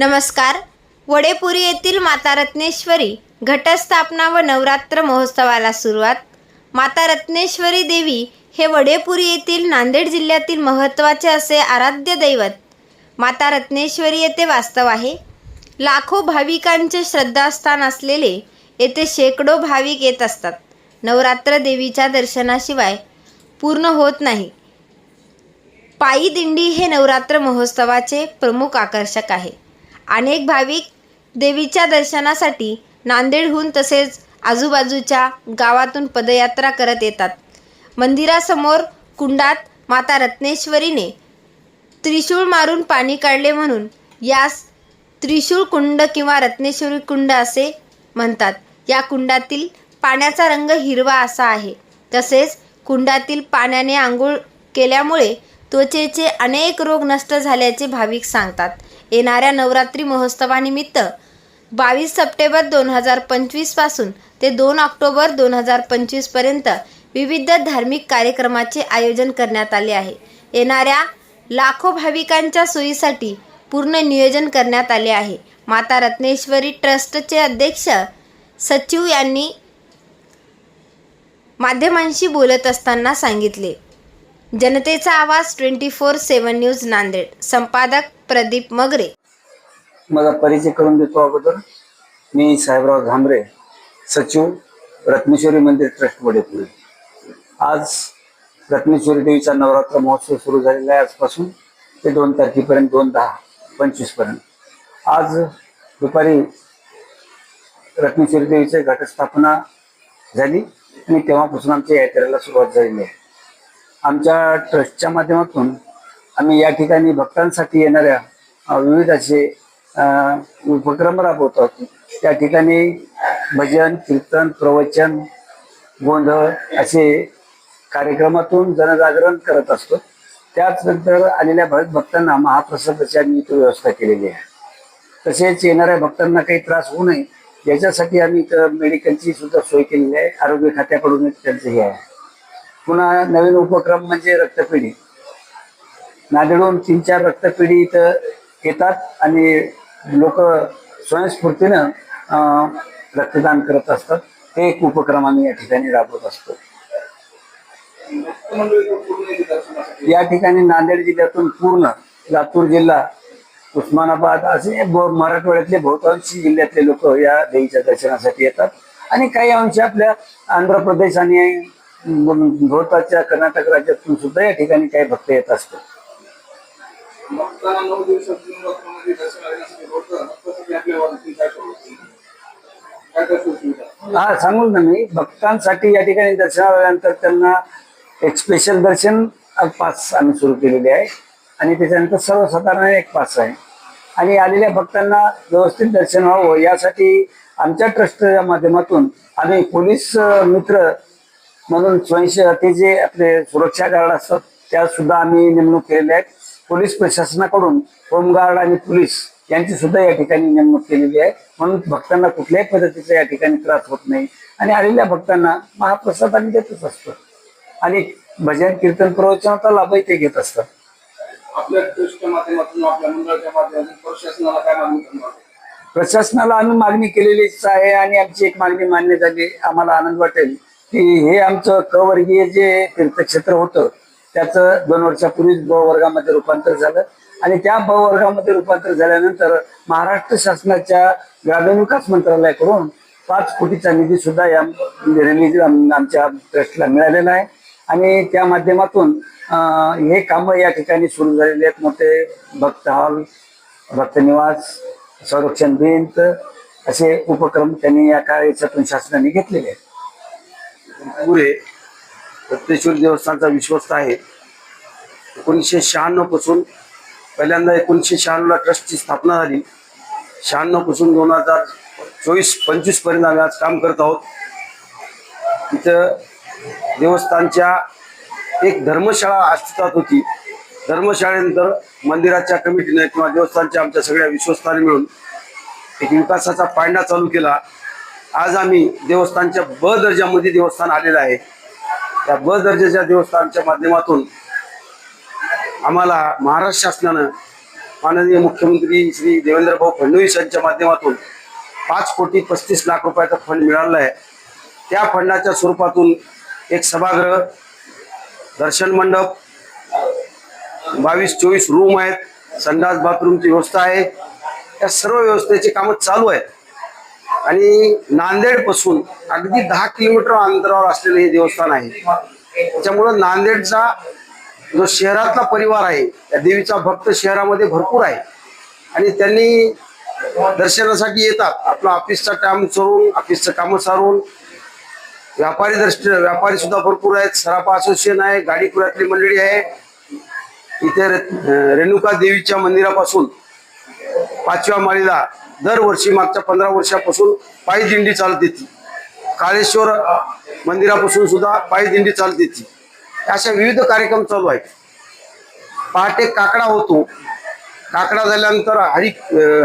नमस्कार. वडेपुरी येथील माता रत्नेश्वरी घटस्थापना व नवरात्र महोत्सवाला सुरुवात. माता रत्नेश्वरी देवी हे वडेपुरी येथील नांदेड जिल्ह्यातील महत्त्वाचे असे आराध्य दैवत. माता रत्नेश्वरी येथे वास्तव आहे. लाखो भाविकांचे श्रद्धास्थान असलेले येथे शेकडो भाविक येत असतात. नवरात्र देवीच्या दर्शनाशिवाय पूर्ण होत नाही. पायी दिंडी हे नवरात्र महोत्सवाचे प्रमुख आकर्षक आहे. अनेक भाविक देवीच्या दर्शनासाठी नांदेडहून तसेच आजूबाजूच्या गावातून पदयात्रा करत येतात. मंदिरासमोर कुंडात माता रत्नेश्वरीने त्रिशूळ मारून पाणी काढले म्हणून यास त्रिशूळ कुंड किंवा रत्नेश्वरी कुंड असे म्हणतात. या कुंडातील पाण्याचा रंग हिरवा असा आहे. तसेच कुंडातील पाण्याने आंघोळ केल्यामुळे त्वचेचे अनेक रोग नष्ट झाल्याचे भाविक सांगतात. येणाऱ्या नवरात्री महोत्सवानिमित्त बावीस सप्टेंबर दोन हजार पंचवीसपासून ते दोन ऑक्टोबर दोन हजार पंचवीसपर्यंत विविध धार्मिक कार्यक्रमाचे आयोजन करण्यात आले आहे. येणाऱ्या लाखो भाविकांच्या सोयीसाठी पूर्ण नियोजन करण्यात आले आहे. माता रत्नेश्वरी ट्रस्टचे अध्यक्ष सचिव यांनी माध्यमांशी बोलत असताना सांगितले. जनतेचा आवाज twenty four seven news Nanded. संपादक प्रदीप मगरे. माझा परिचय करून देतो अगोदर. मी साहेबराव घामरे सचिव रत्नेश्वरी मंदिर ट्रस्ट वडेपुरी आज रत्नेश्वरी देवीचा नवरात्र महोत्सव सुरू झालेला आहे आजपासून. ते दोन तारखेपर्यंत दोन दहा पंचवीसपर्यंत आज दुपारी रत्नेश्वरी देवीची घटस्थापना झाली आणि तेव्हापासून आमच्या यात्रेला सुरुवात झालेली आहे. आमच्या ट्रस्टच्या माध्यमातून आम्ही या ठिकाणी भक्तांसाठी येणाऱ्या विविध असे उपक्रम राबवतो. त्या ठिकाणी भजन कीर्तन प्रवचन गोंधळ असे कार्यक्रमातून जनजागरण करत असतो. त्याचनंतर आलेल्या भरत भक्तांना महाप्रसादाची आम्ही इथं व्यवस्था केलेली आहे. तसेच येणाऱ्या भक्तांना काही त्रास होऊ नये याच्यासाठी आम्ही इथं मेडिकलची सुद्धा सोय केलेली आहे. आरोग्य खात्याकडून त्यांचं हे आहे. पुन्हा नवीन उपक्रम म्हणजे रक्तपेढी. नांदेडहून तीन चार रक्तपेढी इथं येतात आणि लोक स्वयंस्फूर्तीनं अं, रक्तदान करत असतात. ते एक उपक्रम आम्ही या ठिकाणी राबवत असतो. या ठिकाणी नांदेड जिल्ह्यातून पूर्ण लातूर जिल्हा उस्मानाबाद असे मराठवाड्यातले बहुतांशी जिल्ह्यातले लोक या देवीच्या दर्शनासाठी येतात. आणि काही अंश आपल्या आंध्र प्रदेश आणि बहुतांच्या कर्नाटक राज्यातून सुद्धा या ठिकाणी काही भक्त येत सुविधा हा सांगून ना मी. भक्तांसाठी या ठिकाणी दर्शनाला आल्यानंतर त्यांना एक स्पेशल दर्शन पास आम्ही सुरू केलेले आहे. आणि त्याच्यानंतर सर्वसाधारण एक पास आहे. आणि आलेल्या भक्तांना व्यवस्थित दर्शन व्हावं यासाठी आमच्या ट्रस्टच्या माध्यमातून आम्ही पोलीस मित्र म्हणून स्वयंसेवक जे आपले सुरक्षा गार्ड असतात त्या सुद्धा आम्ही नेमणूक केलेल्या आहेत. पोलीस प्रशासनाकडून होमगार्ड आणि पोलीस यांची सुद्धा या ठिकाणी नेमणूक केलेली आहे. म्हणून भक्तांना कुठल्याही पद्धतीचा या ठिकाणी त्रास होत नाही. आणि आलेल्या भक्तांना महाप्रसाद आम्ही देतच असतो. आणि भजन कीर्तन प्रवचनाचा लाभही ते घेत असतात. प्रशासनाला आम्ही मागणी केलेलीच आहे आणि आमची एक मागणी मान्य झाली. आम्हाला आनंद वाटेल. की हे आमचं कवर्गीय जे तीर्थक्षेत्र होतं त्याचं दोन वर्षापूर्वीच ब वर्गामध्ये रूपांतर झालं. आणि त्या ब वर्गामध्ये रूपांतर झाल्यानंतर महाराष्ट्र शासनाच्या ग्रामीण विकास मंत्रालयाकडून पाच कोटीचा निधी सुद्धा या निधी आमच्या ट्रस्टला मिळालेला आहे. आणि त्या माध्यमातून हे कामं या ठिकाणी सुरू झालेले आहेत. मोठे भक्त हॉल भक्तनिवास संरक्षण भिंत असे उपक्रम त्यांनी या काळ याच्यातून शासनाने घेतलेले आहेत. पुरे रत्नेश्वर देवस्थानचा विश्वस्त आहे. एकोणीसशे शहाण्णवपासून पहिल्यांदा एकोणीसशे शहाण्णवला ट्रस्टची स्थापना झाली. शहाण्णवपासून दोन हजार चोवीस पंचवीसपर्यंत आम्ही आज काम करत आहोत. तिथं देवस्थानच्या एक धर्मशाळा अस्तित्वात होती. धर्मशाळेनंतर मंदिराच्या कमिटीने किंवा देवस्थानच्या आमच्या सगळ्या विश्वस्ताने मिळून एक विकासाचा पायंडा चालू केला. आज आम्ही देवस्थानच्या ब दर्जामध्ये देवस्थान आलेलं आहे. त्या ब दर्जाच्या देवस्थानच्या माध्यमातून आम्हाला महाराष्ट्र शासनानं माननीय मुख्यमंत्री श्री देवेंद्र भाऊ फडणवीस यांच्या माध्यमातून पाच कोटी पस्तीस लाख रुपयाचा फंड मिळाला आहे. त्या फंडाच्या स्वरूपातून एक सभागृह दर्शन मंडप बावीस चोवीस रूम आहेत संडास बाथरूमची व्यवस्था आहे. या सर्व व्यवस्थेची कामं चालू आहेत. आणि नांदेडपासून अगदी दहा किलोमीटर अंतरावर असलेलं हे देवस्थान आहे. त्याच्यामुळं नांदेडचा जो शहरातला परिवार आहे त्या देवीचा भक्त शहरामध्ये भरपूर आहे. आणि त्यांनी दर्शनासाठी येतात. आपला ऑफिसचा काम सरून ऑफिसचं कामं सारून. व्यापारी दर्श व्यापारी सुद्धा भरपूर आहेत. सराफा असोसिएशन आहे गाडीपुरातली मंडळी आहे. इथे रे- रेणुका देवीच्या मंदिरापासून पाचव्या माळीला दरवर्षी मागच्या पंधरा वर्षापासून पायी दिंडी चालत येते काळेश्वर मंदिरापासून सुद्धा पायी दिंडी चालत येते अशा विविध कार्यक्रम चालू आहेत. पहाटे काकडा होतो. काकडा झाल्यानंतर हरी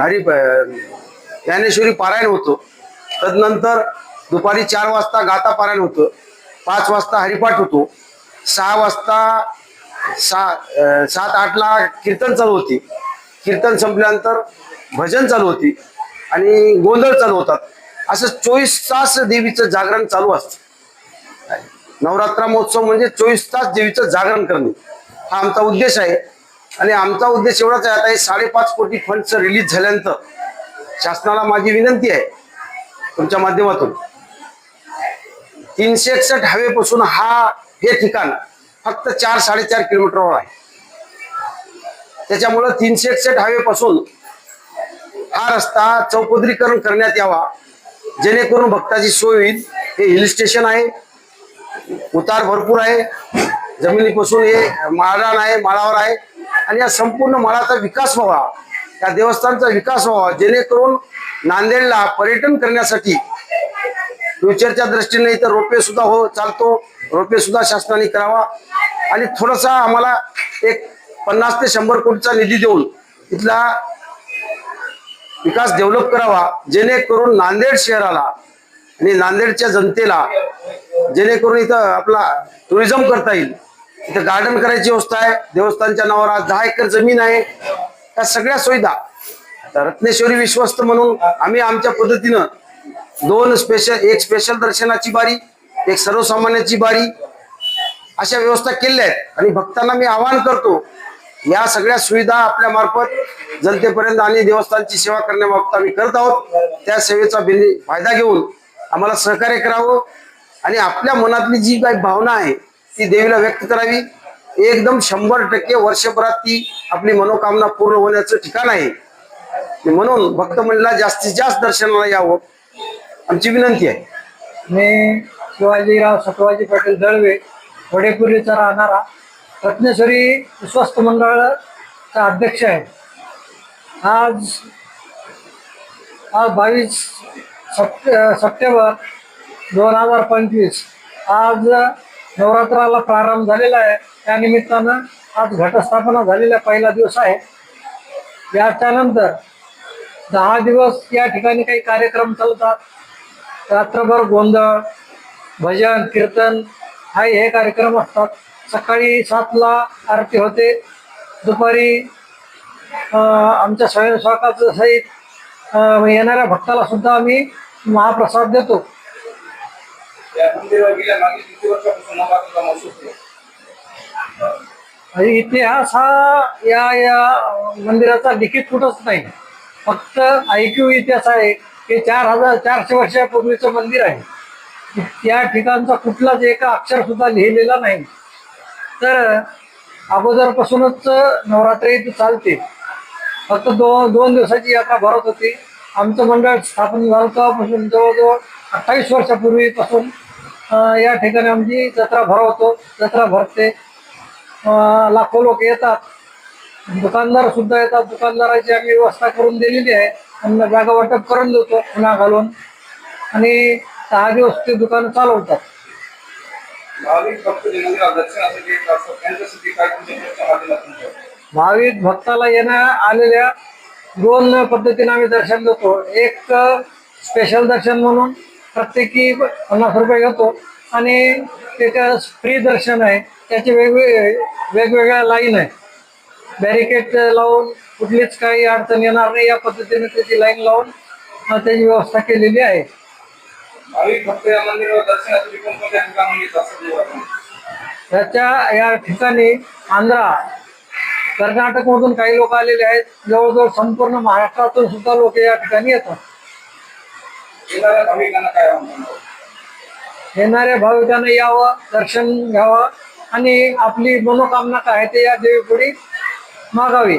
हरी ज्ञानेश्वरी पारायण होतं. तदनंतर दुपारी चार वाजता गाता पारायण होतं. पाच वाजता हरिपाठ होतो. सहा वाजता सहा सात आठला कीर्तन चालू होते. कीर्तन संपल्यानंतर भजन चालू होती आणि गोंधळ चालू होतात असं चोवीस तास देवीचं जागरण चालू असतं. नवरात्र महोत्सव म्हणजे चोवीस तास देवीचं जागरण करणे. हा आमचा उद्देश आहे. आणि आमचा उद्देश एवढाच आहे आता हे साडेपाच कोटी फंडचं रिलीज झाल्यानंतर शासनाला माझी विनंती आहे तुमच्या माध्यमातून. तीनशे एकसष्ट हवेपासून हा हे ठिकाण फक्त चार साडेचार किलोमीटरवर आहे. त्याच्यामुळं तीनशे एकसष्ट हवेपासून हा रस्ता चौपदरीकरण करण्यात यावा. जेणेकरून भक्ताची सोय होईल. हे हिल स्टेशन आहे. उतार भरपूर आहे. जमिनीपासून हे माळरान आहे माळावर आहे. आणि या संपूर्ण माळाचा विकास व्हावा. या देवस्थानचा विकास व्हावा. जेणेकरून नांदेडला पर्यटन करण्यासाठी फ्युचरच्या दृष्टीने इथं रोपे सुद्धा हो चालतो. रोपे सुद्धा शासनाने करावा. आणि थोडासा आम्हाला एक पन्नास ते शंभर कोटीचा निधी देऊन इथला विकास डेव्हलप करावा जेणेकरून नांदेड शहराला आणि नांदेडच्या जनतेला जेणेकरून इथं आपला टुरिझम करता येईल. इथं गार्डन करायची व्यवस्था आहे देवस्थानच्या नावावर आज दहा एकर जमीन आहे. त्या सगळ्या सुविधा रत्नेश्वरी विश्वस्त म्हणून आम्ही आमच्या पद्धतीनं दोन स्पेशल एक स्पेशल दर्शनाची बारी एक सर्वसामान्याची बारी अशा व्यवस्था केल्या आहेत. आणि भक्तांना मी आवाहन करतो या सगळ्या सुविधा आपल्या मार्फत जनतेपर्यंत आणि देवस्थानची सेवा करण्याबाबत आम्ही करत आहोत. त्या सेवेचा बेनि- फायदा घेऊन आम्हाला सहकार्य करावं आणि आपल्या मनातली जी काही भावना आहे ती देवीला व्यक्त करावी. एकदम शंभर टक्के वर्षभरात ती आपली मनोकामना पूर्ण होण्याचं ठिकाण आहे. म्हणून भक्त मंडळाला जास्तीत जास्त दर्शनाला यावं. आमची विनंती आहे. मी शिवाजीराव सटवाजी पाटील दळवे वडेपुरीचा राहणारा रत्नेश्वरी विश्वस्त मंडळाचा अध्यक्ष आहे. आज आज बावीस सप्टे सप्टेंबर दोन हजार पंचवीस आज नवरात्राला प्रारंभ झालेला आहे. त्या निमित्तानं आज घटस्थापना झालेला पहिला दिवस आहे. याच्यानंतर दहा दिवस या ठिकाणी काही कार्यक्रम चालतात. रात्रभर गोंधळ भजन कीर्तन हा हे कार्यक्रम असतात. सकाळी सातला आरती होते. दुपारी आमच्या स्वयंसेवकाचं सहित येणाऱ्या भक्ताला सुद्धा आम्ही महाप्रसाद देतो. या इतिहास हा या या मंदिराचा लिखित कुठंच नाही. फक्त ऐक्यू इतिहास आहे. हे चार हजार चारशे वर्षापूर्वीचं मंदिर आहे. त्या ठिकाणचा कुठलाच एका अक्षर सुद्धा लिहिलेला नाही. तर अगोदरपासूनच नवरात्री चालते. फक्त दोन दोन दिवसाची यात्रा भरत होती. आमचं मंडळ स्थापन झालं तेव्हापासून जवळजवळ अठ्ठावीस वर्षापूर्वीपासून या ठिकाणी आमची जत्रा भरवतो. जत्रा भरते. लाखो लोक येतात. दुकानदार सुद्धा येतात. दुकानदाराची आम्ही व्यवस्था करून दिलेली आहे. त्यांना जागा वाटप करून देतो पुन्हा घालून. आणि सहा दिवस ते दुकान चालवतात. भाविक भक्ताला येण्या आलेल्या दोन पद्धतीने आम्ही दर्शन देतो एक स्पेशल दर्शन म्हणून प्रत्येकी पन्नास रुपये घेतो आणि त्याच्या फ्री दर्शन आहे. त्याचे वेगवेगळे वेगवेगळ्या लाईन आहे. बॅरिकेड लावून कुठलीच काही अडचण येणार नाही. या पद्धतीने त्याची लाईन लावून त्याची व्यवस्था केलेली आहे. भाविक भक्त या मंदिरावर दर्शनासाठी कोणकोणत्या ठिकाणून येत असतात त्याच्या या ठिकाणी आंध्रा कर्नाटक मधून काही लोक आलेले आहेत. जवळजवळ संपूर्ण महाराष्ट्रातून सुद्धा लोक या ठिकाणी येतात. येणाऱ्या भाविकांना काय आव्हान येणाऱ्या भाविकांना यावं दर्शन घ्यावं आणि आपली मनोकामना काय आहे ते या देवीपुढे मागावी.